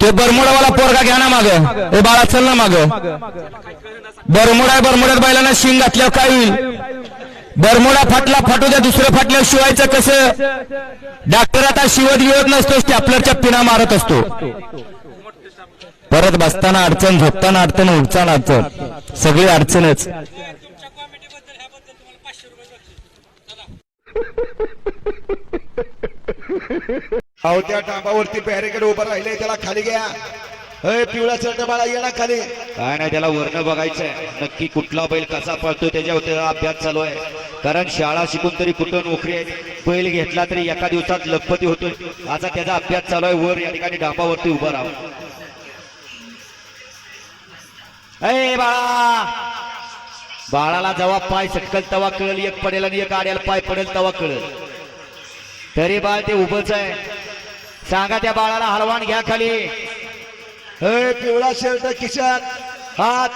ते बरमुडावाला पोरगा घ्या ना माग. हे बाळा चल ना माग. बरमुडा आहे बरमुड्यात बैलांना शिंग घातल्यावर काय होईल? बरमुडा फाटला फाटू द्या दुसरं फाटल्यावर शिवायचं कसं? डॉक्टर आता शिवत गिवत नसतो स्टॅपलरच्या पिना मारत असतो. परत बसताना अडचण झोपताना अडचण उडताना अडचण. सगळी अडचणच. अहो त्या डांबावरती बॅरिकेड उभं राहिले त्याला खाली घ्या. अय पिवळा शर्ट बाळा ये ना खाली. काय नाही त्याला वर्ण बघायचंय. नक्की कुठला बैल कसा पळतो त्याच्यावर त्याचा अभ्यास चालू आहे. कारण शाळा शिकून तरी कुठं नोकरी आहे. बैल घेतला तरी एका दिवसात लखपती होतोय. आता त्याचा अभ्यास चालू आहे वर या ठिकाणी डांबावरती उभा राहा. अय बाळा! बाळाला जेव्हा पाय सटकल तेव्हा कळल एक पडेल आणि एक आड्याला पाय पडेल तेव्हा कळल. तरी बाळ ते उभंच आहे. सांगा त्या बाळाला हलवान घ्या खाली. पिवळा शर्ट खिशात. हात.